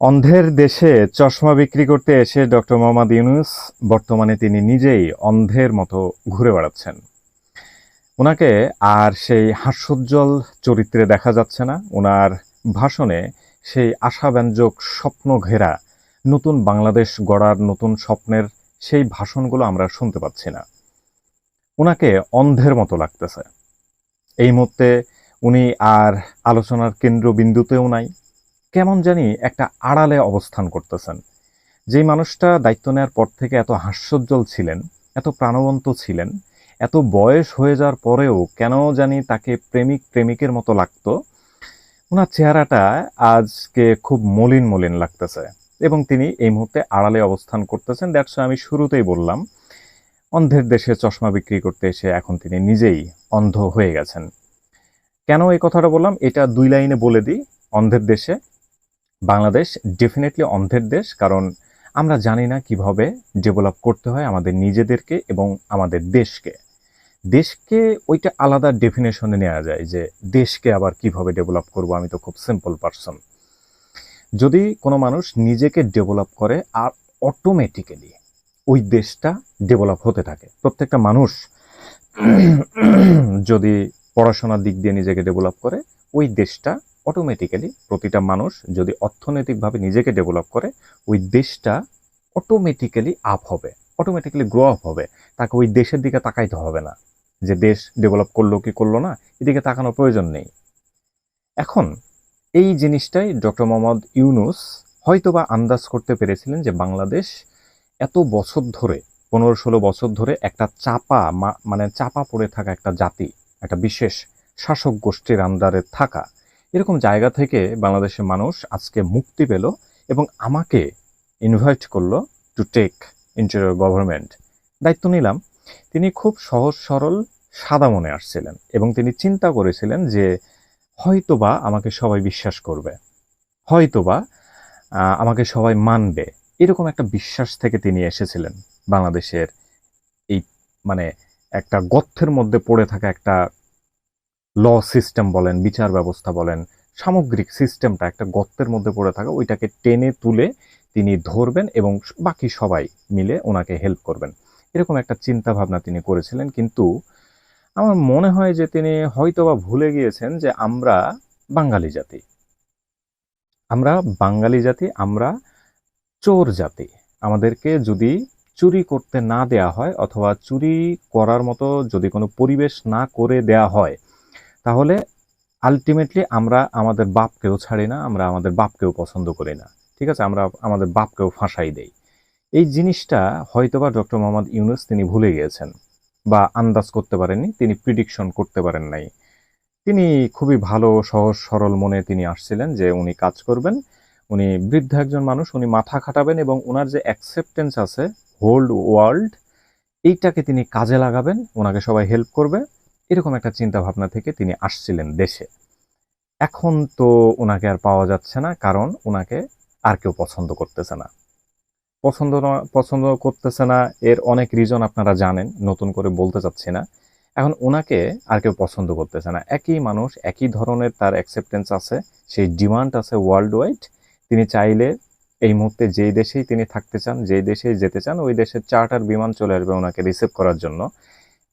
অন্ধের দেশে চশমা বিক্রি করতে এসে ডক্টর মোহাম্মদ ইউনুস বর্তমানে তিনি নিজেই অন্ধের মতো ঘুরে বেড়াচ্ছেন। ওনাকে আর সেই হাস্যোজ্জ্বল চরিত্রে দেখা যাচ্ছে না। ওনার ভাষণে সেই আশাব্যঞ্জক স্বপ্ন ঘেরা, নতুন বাংলাদেশ গড়ার নতুন স্বপ্নের সেই ভাষণগুলো আমরা শুনতে পাচ্ছি না। ওনাকে অন্ধের মতো লাগতেছে। এই মুহূর্তে উনি আর আলোচনার কেন্দ্রবিন্দুতেও নাই। কেমন জানি একটা আড়ালে অবস্থান করতেছেন। যেই মানুষটা দায়িত্ব নেওয়ার পর থেকে এত হাস্যোজ্জ্বল ছিলেন, এত প্রাণবন্ত ছিলেন, এত বয়স হয়ে যাওয়ার পরেও কেন জানি তাকে প্রেমিক প্রেমিকের মতো লাগতো, ওনার চেহারাটা আজকে খুব মলিন মলিন লাগতেছে এবং তিনি এই মুহূর্তে আড়ালে অবস্থান করতেছেন। দ্যাটস আমি শুরুতেই বললাম, অন্ধের দেশে চশমা বিক্রি করতে এসে এখন তিনি নিজেই অন্ধ হয়ে গেছেন। কেন এই কথাটা বললাম? এটা দুই লাইনে বলে দিই, অন্ধের দেশে বাংলাদেশ ডেফিনেটলি অন্ধের দেশ, কারণ আমরা জানি না কীভাবে ডেভেলপ করতে হয় আমাদের নিজেদেরকে এবং আমাদের দেশকে। দেশকে ওইটা আলাদা ডেফিনেশনে নেওয়া যায় যে দেশকে আবার কীভাবে ডেভেলপ করব, আমি তো খুব সিম্পল পারসন যদি কোনো মানুষ নিজেকে ডেভেলপ করে আর অটোমেটিক্যালি ওই দেশটা ডেভেলপ হতে থাকে, প্রত্যেকটা মানুষ যদি পড়াশোনার দিক দিয়ে নিজেকে ডেভেলপ করে, ওই দেশটা অটোমেটিক্যালি প্রতিটা মানুষ যদি অর্থনৈতিকভাবে নিজেকে ডেভেলপ করে, ওই দেশটা অটোমেটিক্যালি আপ হবে অটোমেটিক্যালি গ্রো আপ হবে। তাকে ওই দেশের দিকে তাকাইতে হবে না। যে দেশ ডেভেলপ করল কি করল না, এদিকে তাকানোর প্রয়োজন নেই। এখন এই জিনিসটাই ডক্টর মোহাম্মদ ইউনুস হয়তোবা আন্দাজ করতে পেরেছিলেন যে বাংলাদেশ এত বছর ধরে, পনেরো ষোলো বছর ধরে একটা চাপা মানে চাপা পড়ে থাকা একটা জাতি, একটা বিশেষ শাসক গোষ্ঠীর আন্ডারে থাকা এরকম জায়গা থেকে বাংলাদেশের মানুষ আজকে মুক্তি পেল এবং আমাকে ইনভাইট করল টু টেক ইন্টেরিয়র গভর্নমেন্ট দায়িত্ব নিলাম। তিনি খুব সহজ, সরল, সাদা মনে আসছিলেন এবং তিনি চিন্তা করেছিলেন যে হয়তোবা আমাকে সবাই বিশ্বাস করবে, হয়তোবা আমাকে সবাই মানবে। এরকম একটা বিশ্বাস থেকে তিনি এসেছিলেন বাংলাদেশের এই মানে একটা গর্থের মধ্যে পড়ে থাকা একটা ল সিস্টেম বলেন, বিচার ব্যবস্থা বলেন, সামগ্রিক সিস্টেমটা একটা গর্তের মধ্যে পড়ে থাকা, ওইটাকে টেনে তুলে তিনি ধরবেন এবং বাকি সবাই মিলে ওনাকে হেল্প করবেন। এরকম একটা চিন্তা ভাবনা তিনি করেছিলেন, কিন্তু আমার মনে হয় যে তিনি হয়তোবা ভুলে গিয়েছেন যে আমরা বাঙালি জাতি। আমরা বাঙালি জাতি, আমরা চোর জাতি। আমাদেরকে যদি চুরি করতে না দেয়া হয়, অথবা চুরি করার মতো যদি কোনো পরিবেশ না করে দেয়া হয় তাহলে আলটিমেটলি আমরা আমাদের বাপকেও ছাড়ি না, আমরা আমাদের বাপকেও পছন্দ করি না। ঠিক আছে? আমরা আমাদের বাপকেও ফাঁসাই দেই। এই জিনিসটা হয়তোবা ডক্টর মোহাম্মদ ইউনুস তিনি ভুলে গিয়েছেন বা আন্দাজ করতে পারেননি, তিনি প্রিডিকশন করতে পারেন নাই। তিনি খুবই ভালো, সহজ, সরল মনে তিনি আসছিলেন যে উনি কাজ করবেন, উনি বৃদ্ধ একজন মানুষ, উনি মাথা খাটাবেন এবং ওনার যে অ্যাকসেপ্টেন্স আছে হোল্ড ওয়ার্ল্ড এইটাকে তিনি কাজে লাগাবেন ওনাকে সবাই হেল্প করবে। এরকম একটা চিন্তা ভাবনা থেকে তিনি আসছিলেন দেশে। এখন তো ওনাকে আর পাওয়া যাচ্ছে না, কারণ ওনাকে আর কেউ পছন্দ করতেছে না। পছন্দ পছন্দ করতেছে না, এর অনেক রিজন আপনারা জানেন, নতুন করে বলতে চাচ্ছি না। এখন ওনাকে আর কেউ পছন্দ করতেছে না। একই মানুষ, একই ধরনের তার অ্যাকসেপ্টেন্স আছে, সেই ডিমান্ড আছে ওয়ার্ল্ড ওয়াইড তিনি চাইলে এই মুহূর্তে যেই দেশেই তিনি থাকতে চান, যেই দেশেই যেতে চান, ওই দেশের চার্টার বিমান চলে আসবে ওনাকে রিসিভ করার জন্য।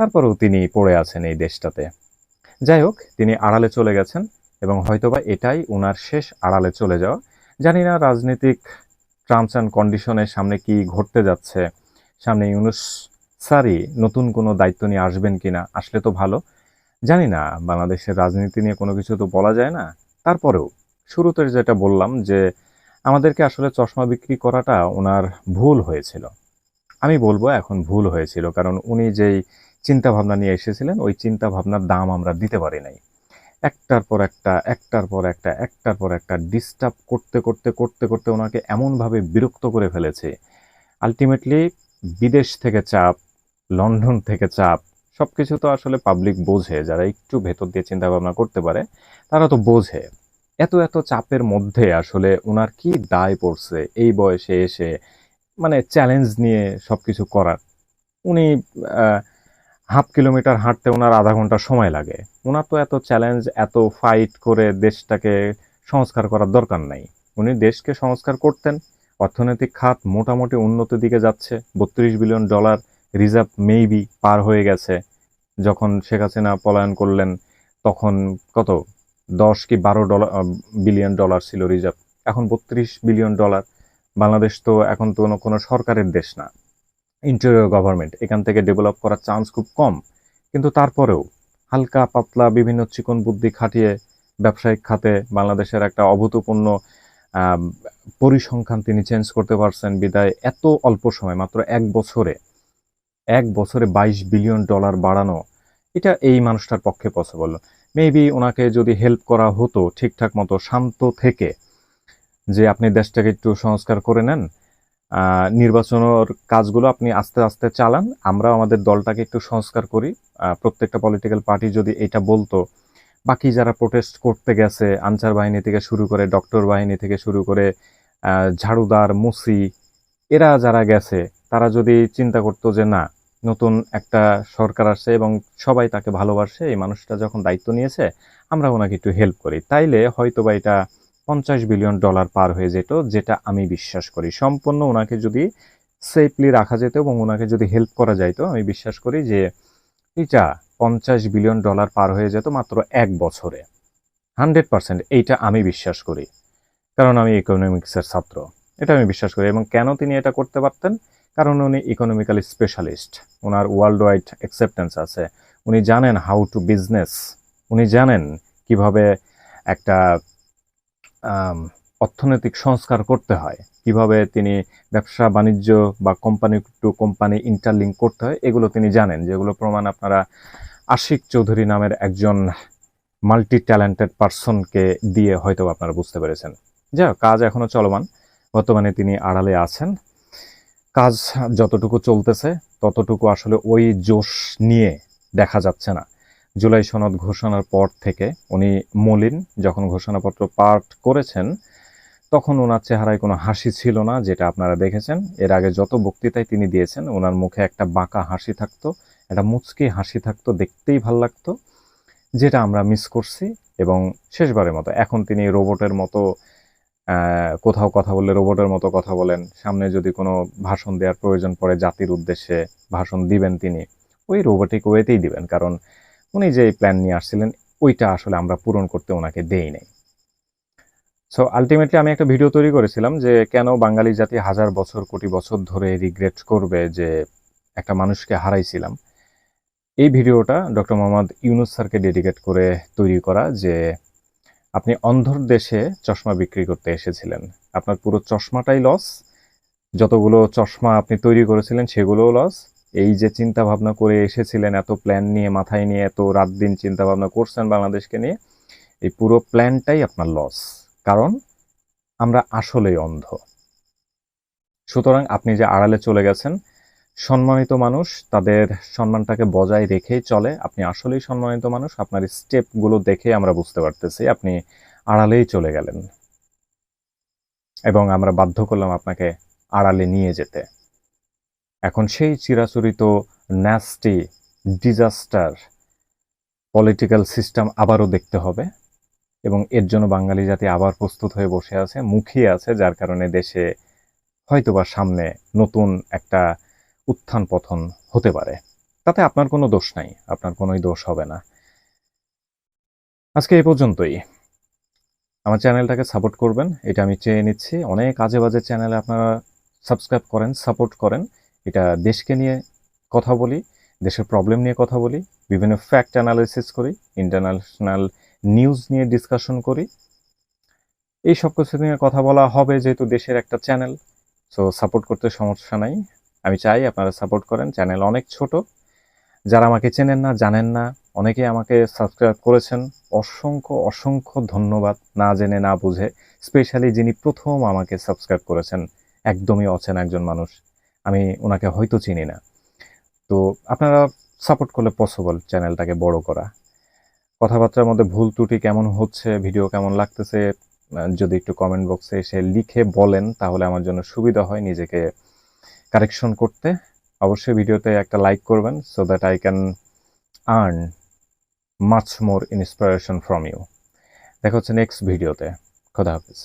তারপরেও তিনি পড়ে আছেন এই দেশটাতে। যাই হোক, তিনি আড়ালে চলে গেছেন এবং হয়তোবা এটাই ওনার শেষ আড়ালে চলে যাওয়া। জানি না রাজনৈতিক টার্মস অ্যান্ড কন্ডিশনের সামনে কি ঘটতে যাচ্ছে। সামনে ইউনুস সারি নতুন কোনো দায়িত্ব নিয়ে আসবেন কিনা, আসলে তো ভালো। জানি না, বাংলাদেশের রাজনীতি নিয়ে কোনো কিছু তো বলা যায় না। তারপরেও শুরুতে যেটা বললাম যে, আমাদেরকে আসলে চশমা বিক্রি করাটা ওনার ভুল হয়েছিল। আমি বলব এখন ভুল হয়েছিল, কারণ উনি যেই চিন্তা ভাবনা নিয়ে এসেছিলেন, ওই চিন্তা ভাবনার দাম আমরা দিতে পারি নাই। একটার পর একটা, একটার পর একটা, একটার পর একটা ডিস্টার্ব করতে করতে করতে করতে ওনাকে এমনভাবে বিরক্ত করে ফেলেছে। আলটিমেটলি বিদেশ থেকে চাপ, লন্ডন থেকে চাপ সব কিছু তো আসলে পাবলিক বোঝে। যারা একটু ভেতর দিয়ে চিন্তা ভাবনা করতে পারে, তারা তো বোঝে। এত এত চাপের মধ্যে আসলে ওনার কি দায় পড়ছে এই বয়সে এসে মানে চ্যালেঞ্জ নিয়ে সবকিছু করার। উনি হাফ কিলোমিটার হাঁটতে ওনার আধা ঘণ্টা সময় লাগে। ওনার তো এত চ্যালেঞ্জ এত ফাইট করে দেশটাকে সংস্কার করার দরকার নাই। উনি দেশকে সংস্কার করতেন, অর্থনৈতিক খাত মোটামুটি উন্নতির দিকে যাচ্ছে, বত্রিশ বিলিয়ন ডলার রিজার্ভ মেবি পার হয়ে গেছে। যখন শেখ হাসিনা পলায়ন করলেন, তখন কত? দশ কি বারো ডলার বিলিয়ন ডলার ছিল রিজার্ভ এখন বত্রিশ বিলিয়ন ডলার বাংলাদেশ তো এখন তো কোনো- কোনো সরকারের দেশ না। ইন্টেরিয়র গভর্নমেন্ট এখান থেকে ডেভেলপ করার চান্স খুব কম। কিন্তু তারপরেও হালকা পাতলা বিভিন্ন চিকন বুদ্ধি খাটিয়ে ব্যবসায়িক খাতে বাংলাদেশের একটা অভূতপূর্ণ পরিসংখ্যান তিনি চেঞ্জ করতে পারছেন বিদায় এত অল্প সময়, মাত্র এক বছরে। এক বছরে বাইশ বিলিয়ন ডলার বাড়ানো, এটা এই মানুষটার পক্ষে পসিবল মেবি ওনাকে যদি হেল্প করা হতো ঠিকঠাক মতো শান্ত থেকে, যে আপনি দেশটাকে একটু সংস্কার করে নেন নির্বাচনের কাজগুলো আপনি আস্তে আস্তে চালান। আমরা আমাদের দলটাকে একটু সংস্কার করি। প্রত্যেকটা পলিটিক্যাল পার্টি যদি এটা বলতো, বাকি যারা প্রোটেস্ট করতে গেছে, আনসার বাহিনী থেকে শুরু করে ডক্টর বাহিনী থেকে শুরু করে ঝাড়ুদার, মুসি, এরা যারা গেছে, তারা যদি চিন্তা করতো যে না, নতুন একটা সরকার আসছে এবং সবাই তাকে ভালোবাসে, এই মানুষটা যখন দায়িত্ব নিয়েছে আমরা ওনাকে একটু হেল্প করি। তাইলে হয়তো বা এটা পঞ্চাশ বিলিয়ন ডলার পার হয়ে যেত, যেটা আমি বিশ্বাস করি। সম্পূর্ণ ওনাকে যদি সেফলি রাখা যেত এবং ওনাকে যদি হেল্প করা যাইতো, আমি বিশ্বাস করি যে এটা পঞ্চাশ বিলিয়ন ডলার পার হয়ে যেত মাত্র এক বছরে। হান্ড্রেড পার্সেন্ট এইটা আমি বিশ্বাস করি, কারণ আমি ইকোনমিক্সের ছাত্র। এটা আমি বিশ্বাস করি এবং কেন তিনি এটা করতে পারতেন? কারণ উনি ইকোনমিক্যালি স্পেশালিস্ট ওনার ওয়ার্ল্ড ওয়াইড অ্যাকসেপ্টেন্স আছে। উনি জানেন হাউ টু বিজনেস উনি জানেন কীভাবে একটা অর্থনৈতিক সংস্কার করতে হয়। কীভাবে তিনি ব্যবসা বাণিজ্য বা কোম্পানি টু কোম্পানি ইন্টারলিঙ্ক করতে হয় এগুলো তিনি জানেন যেগুলো প্রমাণ আপনারা আশিক চৌধুরী নামের একজন মাল্টি ট্যালেন্টেড পার্সনকে দিয়ে হয়তো আপনারা বুঝতে পেরেছেন। হোক, কাজ এখনও চলমান। বর্তমানে তিনি আড়ালে আছেন। কাজ যতটুকু চলতেছে ততটুকু আসলে ওই জোশ নিয়ে দেখা যাচ্ছে না। জুলাই সনদ ঘোষণার পর থেকে উনি মলিন, যখন ঘোষণাপত্র পাঠ করেছেন, তখন ওনার চেহারায় কোনো হাসি ছিল না, যেটা আপনারা দেখেছেন। এর আগে যত বক্তৃতায় তিনি দিয়েছেন ওনার মুখে একটা বাঁকা হাসি থাকতো, একটা মুচকি হাসি থাকতো, দেখতেই ভালো লাগতো, যেটা আমরা মিস করছি এবং শেষবারের মতো। এখন তিনি রোবটের মতো কোথাও কথা বললে রোবটের মতো কথা বলেন, সামনে যদি কোনো ভাষণ দেওয়ার প্রয়োজন পড়ে জাতির উদ্দেশ্যে ভাষণ দিবেন তিনি, ওই রোবোটিক ওয়েতেই দিবেন। কারণ উনি যে প্ল্যান নিয়ে আসছিলেন, ওইটা আসলে আমরা পূরণ করতে ওনাকে দেই নাই। সো আলটিমেটলি আমি একটা ভিডিও তৈরি করেছিলাম যে কেন বাঙালি জাতি হাজার বছর, কোটি বছর ধরে রিগ্রেট করবে যে একটা মানুষকে হারাইছিলাম। এই ভিডিওটা ডক্টর মোহাম্মদ ইউনুস স্যারকে ডেডিকেট করে তৈরি করা যে আপনি অন্ধর দেশে চশমা বিক্রি করতে এসেছিলেন। আপনার পুরো চশমাটাই লস যতগুলো চশমা আপনি তৈরি করেছিলেন সেগুলোও লস এই যে চিন্তা ভাবনা করে এসেছিলেন, এত প্ল্যান নিয়ে, মাথায় নিয়ে, এত রাত দিন চিন্তা ভাবনা করছেন বাংলাদেশকে নিয়ে, এই পুরো প্ল্যানটাই আপনার লস কারণ আমরা আসলেই অন্ধ। সুতরাং আপনি যে আড়ালে চলে গেছেন, সম্মানিত মানুষ, তাদের সম্মানটাকে বজায় রেখেই চলে। আপনি আসলেই সম্মানিত মানুষ, আপনার স্টেপগুলো দেখে আমরা বুঝতে পারতেছি আপনি আড়ালেই চলে গেলেন। এবং আমরা বাধ্য করলাম আপনাকে আড়ালে নিয়ে যেতে। এখন সেই চিরাচরিত ন্যাস্টি ডিজাস্টার পলিটিক্যাল সিস্টেম আবারও দেখতে হবে এবং এর জন্য বাঙালি জাতি আবার প্রস্তুত হয়ে বসে আছে, মুখিয়ে আছে, যার কারণে দেশে হয়তোবা সামনে নতুন একটা উত্থান পথন হতে পারে। তাতে আপনার কোনো দোষ নাই, আপনার কোনোই দোষ হবে না। আজকে এই পর্যন্তই। আমার চ্যানেলটাকে সাপোর্ট করবেন, এটা আমি চেয়ে নিচ্ছি। অনেক আজে বাজে চ্যানেলে আপনারা সাবস্ক্রাইব করেন, সাপোর্ট করেন। এটা দেশকে নিয়ে কথা বলি, দেশের প্রবলেম নিয়ে কথা বলি, বিভিন্ন ফ্যাক্ট অ্যানালাইসিস করি ইন্টারন্যাশনাল নিউজ নিয়ে ডিসকাশন করি। এই সব কিছু নিয়ে কথা বলা হবে যেহেতু দেশের একটা চ্যানেল সো সাপোর্ট করতে সমস্যা নাই। আমি চাই আপনারা সাপোর্ট করেন চ্যানেল অনেক ছোট। যারা আমাকে চেনেন না, জানেন না অনেকে আমাকে সাবস্ক্রাইব করেছেন, অসংখ্য অসংখ্য ধন্যবাদ না জেনে, না বুঝে স্পেশালি যিনি প্রথম আমাকে সাবস্ক্রাইব করেছেন, একদমই অচেনা একজন মানুষ। আমি ওনাকে হয়তো চিনি না। তো আপনারা সাপোর্ট করলে পসিবল চ্যানেলটাকে বড় করা। কথাবার্তার মধ্যে ভুল ত্রুটি কেমন হচ্ছে ভিডিও কেমন লাগতেছে যদি একটু কমেন্ট বক্সে এসে লিখে বলেন, তাহলে আমার জন্য সুবিধা হয় নিজেকে কারেকশন করতে। অবশ্যই ভিডিওতে একটা লাইক করবেন so that I can earn much more inspiration from you দেখা হচ্ছে নেক্সট ভিডিওতে খোদা হাফিজ।